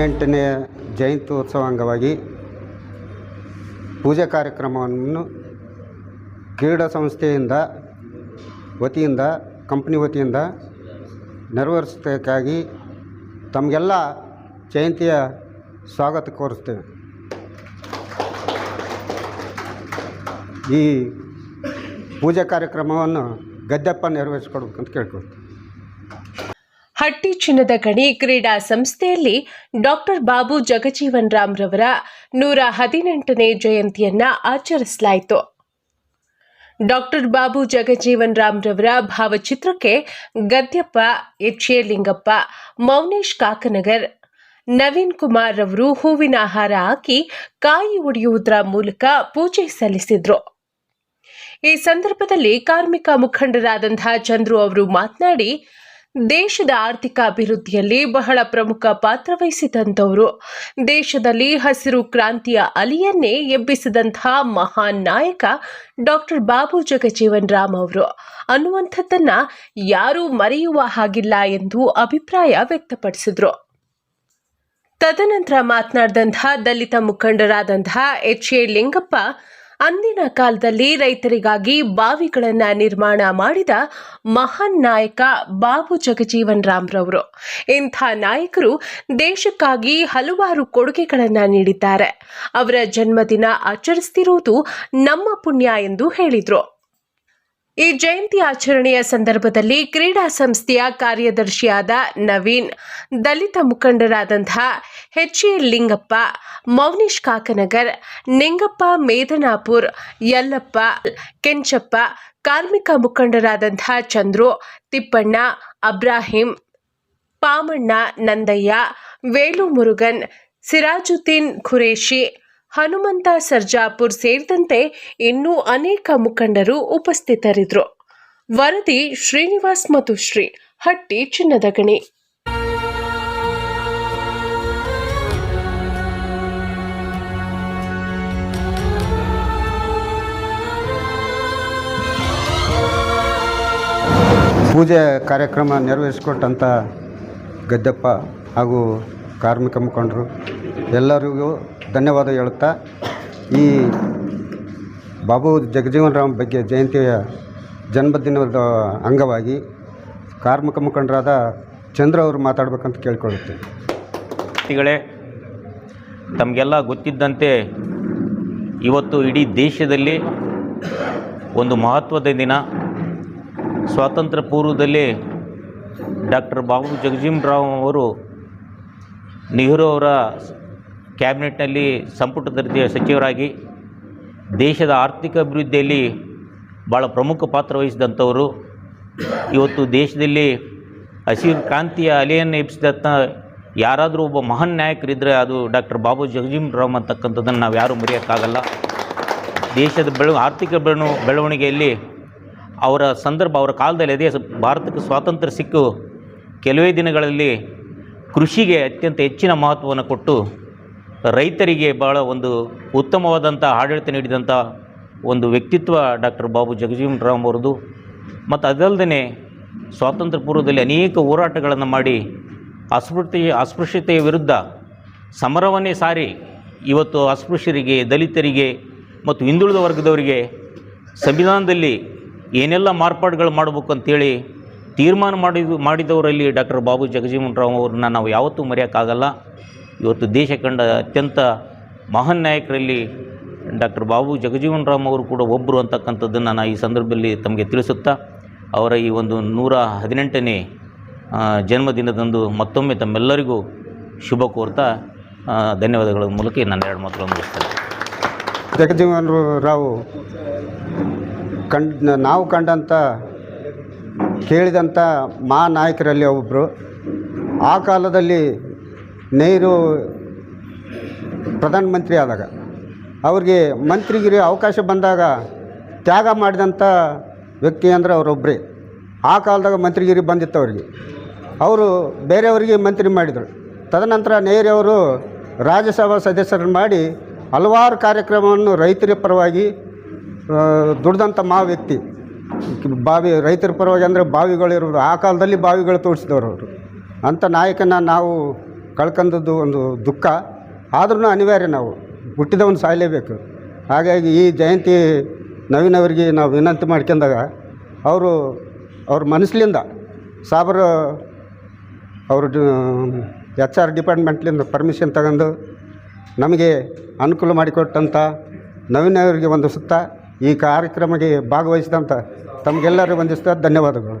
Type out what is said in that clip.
ನೂರ ಹದಿನೆಂಟನೇ ಉತ್ಸವ ಅಂಗವಾಗಿ ಪೂಜೆ ಕಾರ್ಯಕ್ರಮವನ್ನು ಕ್ರೀಡಾ ಸಂಸ್ಥೆಯಿಂದ ವತಿಯಿಂದ, ಕಂಪ್ನಿ ವತಿಯಿಂದ ನೆರವೇರಿಸೋದಕ್ಕಾಗಿ ತಮಗೆಲ್ಲ ಜಯಂತಿಯ ಸ್ವಾಗತ ಕೋರಿಸ್ತೇವೆ ಈ ಪೂಜೆ ಕಾರ್ಯಕ್ರಮವನ್ನು ಗದ್ದೆಪ್ಪ ನೆರವೇರಿಸ್ಕೊಡ್ಬೇಕಂತ ಕೇಳ್ಕೊಳ್ತೀನಿ. ಹಟ್ಟಿ ಚಿನ್ನದ ಗಣಿ ಕ್ರೀಡಾ ಸಂಸ್ಥೆಯಲ್ಲಿ ಡಾಕ್ಟರ್ ಬಾಬು ಜಗಜೀವನ್ ರಾಮ್ ರವರ ನೂರ ಹದಿನೆಂಟನೇ ಜಯಂತಿಯನ್ನ ಆಚರಿಸಲಾಯಿತು. ಡಾಕ್ಟರ್ ಬಾಬು ಜಗಜೀವನ್ ರಾಮ್ ರವರ ಭಾವಚಿತ್ರಕ್ಕೆ ಗದ್ಯಪ್ಪ ಎಚ್ ಎ ಲಿಂಗಪ್ಪ ಮೌನೇಶ್ ಕಾಕನಗರ್, ನವೀನ್ ಕುಮಾರ್ ರವರು ಹೂವಿನ ಹಾರ ಹಾಕಿ ಕಾಯಿ ಒಡೆಯುವುದರ ಮೂಲಕ ಪೂಜೆ ಸಲ್ಲಿಸಿದ್ರು. ಈ ಸಂದರ್ಭದಲ್ಲಿ ಕಾರ್ಮಿಕ ಮುಖಂಡರಾದಂತಹ ಚಂದ್ರು ಅವರು ಮಾತನಾಡಿ ದೇಶದ ಆರ್ಥಿಕ ಅಭಿವೃದ್ಧಿಯಲ್ಲಿ ಬಹಳ ಪ್ರಮುಖ ಪಾತ್ರ ವಹಿಸಿದಂಥವರು. ದೇಶದಲ್ಲಿ ಹಸಿರು ಕ್ರಾಂತಿಯ ಅಲಿಯನ್ನೇ ಎಬ್ಬಿಸಿದಂತಹ ಮಹಾನ್ ನಾಯಕ ಡಾಕ್ಟರ್ ಬಾಬು ಜಗಜೀವನ್ ರಾಮ್ ಅವರು. ಅನ್ನುವಂಥದ್ದನ್ನ ಯಾರೂ ಮರೆಯುವ ಹಾಗಿಲ್ಲ ಎಂದು ಅಭಿಪ್ರಾಯ ವ್ಯಕ್ತಪಡಿಸಿದ್ರು. ತದನಂತರ ಮಾತನಾಡಿದಂತಹ ದಲಿತ ಮುಖಂಡರಾದಂತಹ ಎಚ್ ಎ ಲಿಂಗಪ್ಪ ಅಂದಿನ ಕಾಲದಲ್ಲಿ ರೈತರಿಗಾಗಿ ಬಾವಿಗಳನ್ನು ನಿರ್ಮಾಣ ಮಾಡಿದ ಮಹಾನ್ ನಾಯಕ ಬಾಬು ಜಗಜೀವನ್ ರಾಮ್ರವರು. ಇಂಥ ನಾಯಕರು ದೇಶಕ್ಕಾಗಿ ಹಲವಾರು ಕೊಡುಗೆಗಳನ್ನು ನೀಡಿದ್ದಾರೆ. ಅವರ ಜನ್ಮದಿನ ಆಚರಿಸ್ತಿರುವುದು ನಮ್ಮ ಪುಣ್ಯ ಎಂದು ಹೇಳಿದರು. ಈ ಜಯಂತಿ ಆಚರಣೆಯ ಸಂದರ್ಭದಲ್ಲಿ ಕ್ರೀಡಾ ಸಂಸ್ಥೆಯ ಕಾರ್ಯದರ್ಶಿಯಾದ ನವೀನ್, ದಲಿತ ಮುಖಂಡರಾದಂತಹ ಎಚ್ ಎ ಲಿಂಗಪ್ಪ, ಮೌನೀಶ್ ಕಾಕನಗರ್, ನಿಂಗಪ್ಪ ಮೇದನಾಪುರ್, ಯಲ್ಲಪ್ಪ, ಕೆಂಚಪ್ಪ, ಕಾರ್ಮಿಕ ಮುಖಂಡರಾದಂತಹ ಚಂದ್ರು, ತಿಪ್ಪಣ್ಣ, ಅಬ್ರಾಹಿಂ, ಪಾಮಣ್ಣ, ನಂದಯ್ಯ ವೇಲು ಮುರುಗನ್ ಸಿರಾಜುದ್ದೀನ್ ಖುರೇಶಿ ಹನುಮಂತ, ಸರ್ಜಾಪುರ್ ಸೇರಿದಂತೆ ಇನ್ನೂ ಅನೇಕ ಮುಖಂಡರು ಉಪಸ್ಥಿತರಿದ್ದರು. ವರದಿ ಶ್ರೀನಿವಾಸ್ ಮತ್ತು ಶ್ರೀ ಹಟ್ಟಿ ಚಿನ್ನದ ಗಣಿ ಪೂಜೆ ಕಾರ್ಯಕ್ರಮ ನೆರವೇರಿಸಿಕೊಟ್ಟಂಥ ಗದ್ದಪ್ಪ ಹಾಗೂ ಕಾರ್ಮಿಕ ಮುಖಂಡರು ಎಲ್ಲರಿಗೂ ಧನ್ಯವಾದ ಹೇಳುತ್ತಾ, ಈ ಬಾಬು ಜಗಜೀವನ್ ರಾಮ್ ಬಗ್ಗೆ ಜಯಂತಿಯ ಜನ್ಮದಿನದ ಅಂಗವಾಗಿ ಕಾರ್ಮಿಕ ಮುಖಂಡರಾದ ಚಂದ್ರ ಅವರು ಮಾತಾಡಬೇಕಂತ ಕೇಳಿಕೊಳ್ಳುತ್ತೇನೆ. ತಮಗೆಲ್ಲ ಗೊತ್ತಿದ್ದಂತೆ ಇವತ್ತು ಇಡೀ ದೇಶದಲ್ಲಿ ಒಂದು ಮಹತ್ವದ ದಿನ. ಸ್ವಾತಂತ್ರ್ಯ ಪೂರ್ವದಲ್ಲಿ ಡಾಕ್ಟರ್ ಬಾಬು ಜಗಜೀವನ್ ರಾವ್ ಅವರು ನೆಹರು ಅವರ ಕ್ಯಾಬಿನೆಟ್ನಲ್ಲಿ ಸಂಪುಟ ದರ್ಜೆಯ ಸಚಿವರಾಗಿ ದೇಶದ ಆರ್ಥಿಕ ಅಭಿವೃದ್ಧಿಯಲ್ಲಿ ಭಾಳ ಪ್ರಮುಖ ಪಾತ್ರ ವಹಿಸಿದಂಥವರು. ಇವತ್ತು ದೇಶದಲ್ಲಿ ಹಸಿರು ಕ್ರಾಂತಿಯ ಅಲೆಯನ್ನು ಎಬ್ಬಿಸಿದಂಥ ಯಾರಾದರೂ ಒಬ್ಬ ಮಹಾನ್ ನಾಯಕರಿದ್ದರೆ ಅದು ಡಾಕ್ಟರ್ ಬಾಬು ರಾಮ್ ಅಂತಕ್ಕಂಥದ್ದನ್ನು ನಾವು ಯಾರೂ ಮರೆಯೋಕ್ಕಾಗಲ್ಲ. ದೇಶದ ಬೆಳ, ಆರ್ಥಿಕ ಬೆಳವಣ ಬೆಳವಣಿಗೆಯಲ್ಲಿ ಅವರ ಸಂದರ್ಭ, ಅವರ ಕಾಲದಲ್ಲಿ ಅದೇ ಭಾರತಕ್ಕೆ ಸ್ವಾತಂತ್ರ್ಯ ಸಿಕ್ಕು. ಕೆಲವೇ ದಿನಗಳಲ್ಲಿ ಕೃಷಿಗೆ ಅತ್ಯಂತ ಹೆಚ್ಚಿನ ಮಹತ್ವವನ್ನು ಕೊಟ್ಟು ರೈತರಿಗೆ ಭಾಳ ಒಂದು ಉತ್ತಮವಾದಂಥ ಆಡಳಿತ ನೀಡಿದಂಥ ಒಂದು ವ್ಯಕ್ತಿತ್ವ ಡಾಕ್ಟರ್ ಬಾಬು ಜಗಜೀವನ್ ರಾಮ್ ಅವರದು. ಮತ್ತು ಅದಲ್ಲದೆ ಸ್ವಾತಂತ್ರ್ಯ ಪೂರ್ವದಲ್ಲಿ ಅನೇಕ ಹೋರಾಟಗಳನ್ನು ಮಾಡಿ ಅಸ್ಪೃಶ್ಯತೆಯ ಅಸ್ಪೃಶ್ಯತೆಯ ವಿರುದ್ಧ ಸಮರವನ್ನೇ ಸಾರಿ ಇವತ್ತು ಅಸ್ಪೃಶ್ಯರಿಗೆ, ದಲಿತರಿಗೆ ಮತ್ತು ಹಿಂದುಳಿದ ವರ್ಗದವರಿಗೆ ಸಂವಿಧಾನದಲ್ಲಿ ಏನೆಲ್ಲ ಮಾರ್ಪಾಡುಗಳು ಮಾಡಬೇಕು ಅಂತೇಳಿ ತೀರ್ಮಾನ ಮಾಡಿದ, ಮಾಡಿದವರಲ್ಲಿ ಡಾಕ್ಟರ್ ಬಾಬು ಜಗಜೀವನ್ ರಾಮ್ ಅವ್ರನ್ನ ನಾವು ಯಾವತ್ತೂ ಮರೆಯೋಕ್ಕಾಗಲ್ಲ. ಇವತ್ತು ದೇಶ ಕಂಡ ಅತ್ಯಂತ ಮಹಾನ್ ನಾಯಕರಲ್ಲಿ ಡಾಕ್ಟರ್ ಬಾಬು ಜಗಜೀವನ್ ರಾಮ್ ಅವರು ಕೂಡ ಒಬ್ಬರು ಅಂತಕ್ಕಂಥದ್ದನ್ನು ನಾನು ಈ ಸಂದರ್ಭದಲ್ಲಿ ತಮಗೆ ತಿಳಿಸುತ್ತಾ, ಅವರ ಈ ಒಂದು ನೂರ ಹದಿನೆಂಟನೇ ಜನ್ಮದಿನದಂದು ಮತ್ತೊಮ್ಮೆ ತಮ್ಮೆಲ್ಲರಿಗೂ ಶುಭ ಕೋರ್ತಾ ಧನ್ಯವಾದಗಳ ಮೂಲಕ ನನ್ನ ಎರಡು ಮಾತುಗಳನ್ನು ಮುಗಿಸ್ತೇನೆ. ಜಗಜೀವನ್ ರಾವ್, ಕಂಡ್, ನಾವು ಕಂಡಂಥ, ಕೇಳಿದಂಥ ಮಹಾನಾಯಕರಲ್ಲಿ ಒಬ್ಬರು ಆ ಕಾಲದಲ್ಲಿ ನೆಹರು ಪ್ರಧಾನಮಂತ್ರಿ ಆದಾಗ, ಅವ್ರಿಗೆ ಮಂತ್ರಿಗಿರಿ ಅವಕಾಶ ಬಂದಾಗ ತ್ಯಾಗ ಮಾಡಿದಂಥ ವ್ಯಕ್ತಿ ಅಂದರೆ ಅವರೊಬ್ಬರೇ ಆ ಕಾಲದಾಗ ಮಂತ್ರಿಗಿರಿ ಬಂದಿತ್ತು ಅವರಿಗೆ. ಅವರು ಬೇರೆಯವರಿಗೆ ಮಂತ್ರಿ ಮಾಡಿದರು. ತದನಂತರ ನೆಹರಿಯವರು ರಾಜ್ಯಸಭಾ ಸದಸ್ಯರನ್ನು ಮಾಡಿ ಹಲವಾರು ಕಾರ್ಯಕ್ರಮವನ್ನು ರೈತರ ಪರವಾಗಿ ದುಡ್ದಂಥ ಮಾ ವ್ಯಕ್ತಿ ಬಾವಿ, ರೈತರ ಪರವಾಗಿ ಅಂದರೆ ಬಾವಿಗಳಿರೋದು ಆ ಕಾಲದಲ್ಲಿ ಬಾವಿಗಳು ತೋರಿಸಿದವರು ಅವರು. ಅಂಥ ನಾಯಕನ ನಾವು ಕಳ್ಕೊಂಡದ್ದು ಒಂದು ದುಃಖ. ಆದ್ರೂ ಅನಿವಾರ್ಯ ನಾವು. ಹುಟ್ಟಿದವನು ಸಾಯಲೇಬೇಕು. ಹಾಗಾಗಿ ಈ ಜಯಂತಿ ನವೀನ್ ಅವರಿಗೆ ನಾವು ವಿನಂತಿ ಮಾಡ್ಕೊಂಡಾಗ ಅವರು, ಅವ್ರ ಮನಸ್ಸಿಂದ ಸಾಬರ್ ಅವರು ಎಚ್ ಆರ್ ಡಿಪಾರ್ಟ್ಮೆಂಟ್ಲಿಂದ ಪರ್ಮಿಷನ್ ತಗೊಂಡು ನಮಗೆ ಅನುಕೂಲ ಮಾಡಿಕೊಟ್ಟಂಥ ಒಂದು ಸುತ್ತ ಈ ಕಾರ್ಯಕ್ರಮಕ್ಕೆ ಭಾಗವಹಿಸಿದಂಥ ತಮಗೆಲ್ಲರಿಗೂ ವಂದಿಸ್ತಾ ಧನ್ಯವಾದಗಳು.